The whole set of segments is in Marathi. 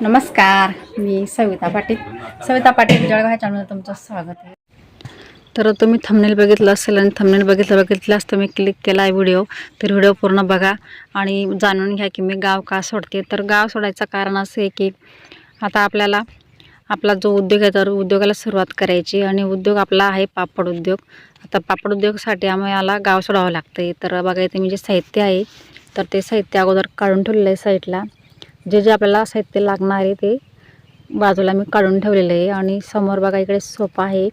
नमस्कार मी सविता पाटील. सविता पाटील जळगाव ह्या चॅनलवर तुमचं स्वागत आहे. तर तुम्ही थंबनेल बघितलं असेल आणि थंबनेल बघितलं बघितल्यास तुम्ही क्लिक केला आहे व्हिडिओ तर व्हिडिओ पूर्ण बघा आणि जाणून घ्या की मी गाव का सोडते. तर गाव सोडायचं कारण असं आहे की आता आपल्याला आपला जो उद्योग आहे तर उद्योगाला सुरुवात करायची आणि उद्योग आपला आहे पापड उद्योग. आता पापड उद्योगासाठी आम्हाला गाव सोडावं लागतं आहे तर बघा इथे मी जे साहित्य आहे तर ते साहित्य अगोदर काढून ठेवलेलं आहे साईडला जे जे आपल्याला साहित्य लागणार आहे ते बाजूला मी काढून ठेवलेलं आहे आणि समोर बघा इकडे सोफा आहे.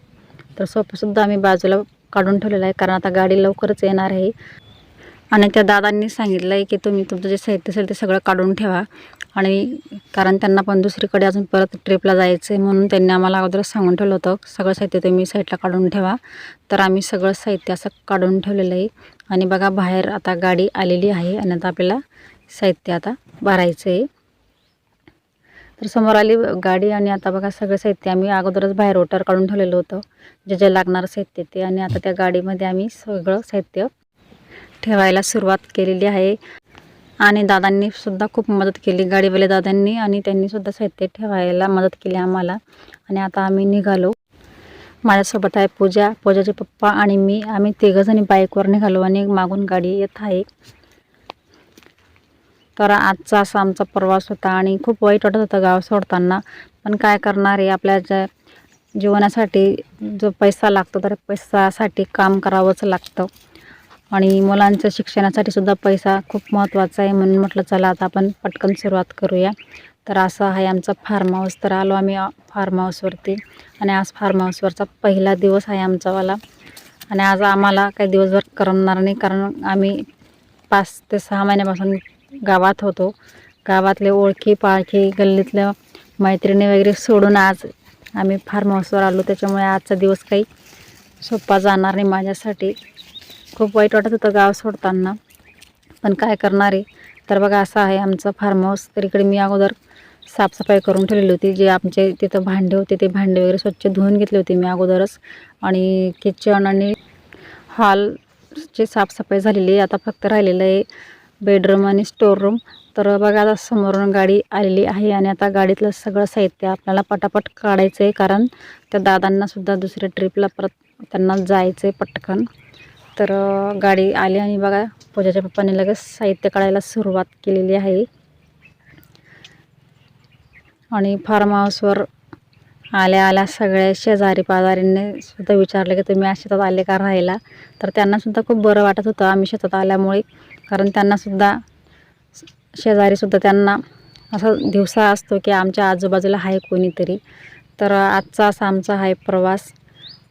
तर सोफासुद्धा आम्ही बाजूला काढून ठेवलेला आहे कारण आता गाडी लवकरच येणार आहे. आणि त्या दादांनी सांगितलं आहे की तुम्ही तुमचं जे साहित्य असेल ते सगळं काढून ठेवा. आणि कारण त्यांना पण दुसरीकडे अजून परत ट्रिपला जायचं आहे म्हणून त्यांनी आम्हाला अगोदरच सांगून ठेवलं होतं सगळं साहित्य तुम्ही साईडला काढून ठेवा. तर आम्ही सगळं साहित्य असं काढून ठेवलेलं आहे. आणि बघा बाहेर आता गाडी आलेली आहे आणि आता आपल्याला साहित्य आता भरायचं आहे तर समोर आली गाडी आणि आता बघा सगळं साहित्य आम्ही अगोदरच बाहेर ओटर काढून ठेवलेलं होतं. जे जे लागणारं साहित्य ते आणि आता त्या गाडीमध्ये आम्ही सगळं साहित्य ठेवायला सुरुवात केलेली आहे. आणि दादांनी सुद्धा खूप मदत केली गाडीवाले दादांनी आणि त्यांनी सुद्धा साहित्य ठेवायला मदत केली आम्हाला. आणि आता आम्ही निघालो. माझ्यासोबत आहे पूजा. पूजाचे पप्पा आणि मी आम्ही तिघंजणी बाईकवर निघालो आणि मागून गाडी येत आहे. तर आजचा असा आमचा प्रवास होता आणि खूप वाईट वाटत होतं गाव सोडताना. पण काय करणार आहे आपल्या ज्या जीवनासाठी जो पैसा लागतो तर पैसासाठी काम करावंच लागतं. आणि मुलांच्या शिक्षणासाठी सुद्धा पैसा खूप महत्त्वाचा आहे म्हणून म्हटलं चला आता आपण पटकन सुरुवात करूया. तर असं आहे आमचा फार्म हाऊस तर आलो आम्ही फार्म हाऊसवरती आणि आज फार्म हाऊसवरचा पहिला दिवस आहे आमचावाला. आणि आज आम्हाला काही दिवसभर करमणार नाही कारण आम्ही पाच ते सहा महिन्यापासून गावात होतो. गावातले ओळखी पाळखी गल्लीतल्या मैत्रिणी वगैरे सोडून आज आम्ही फार्म हाऊसवर आलो. त्याच्यामुळे आजचा दिवस काही सोपा जाणार नाही माझ्यासाठी. खूप वाईट वाटत होतं गाव सोडताना. पण काय करणार आहे? तर बघा असं आहे आमचं फार्म हाऊस तर इकडे मी अगोदर साफसफाई करून ठेवलेली होती. जे आमचे तिथं भांडे होते ते भांडे वगैरे स्वच्छ धुवून घेतले होते मी अगोदरच. आणि किचन आणि हॉलची साफसफाई झालेली आहे. आता फक्त राहिलेलं आहे बेडरूम आणि स्टोर रूम तर बघा आता समोरून गाडी आलेली आहे आणि आता गाडीतलं सगळं साहित्य आपल्याला पटापट काढायचं आहे कारण त्या दादांनासुद्धा दुसऱ्या ट्रिपला परत त्यांना जायचं आहे पटकन. तर गाडी आली आणि बघा पूजाच्या पप्पाने लगेच साहित्य काढायला सुरुवात केलेली आहे. आणि फार्म हाऊसवर आल्या आल्या सगळ्या शेजारी पाजारींनी सुद्धा विचारलं की तुम्ही आज शेतात आले का राहायला? तर त्यांनासुद्धा खूप बरं वाटत होतं आम्ही शेतात आल्यामुळे. कारण त्यांनासुद्धा शेजारीसुद्धा त्यांना असा दिवसा असतो की आमच्या आजूबाजूला आहे कोणीतरी. तर आजचा असा आमचा आहे प्रवास.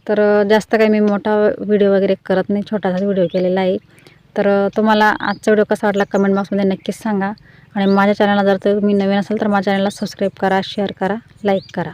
तर जास्त काही मी मोठा व्हिडिओ वगैरे करत नाही छोटासा व्हिडिओ केलेला आहे. तर तुम्हाला आजचा व्हिडिओ कसा वाटला कमेंट बॉक्समध्ये नक्कीच सांगा. आणि माझ्या चॅनलला जर तुम्ही नवीन असाल तर माझ्या चॅनलला सबस्क्राईब करा शेअर करा लाईक करा.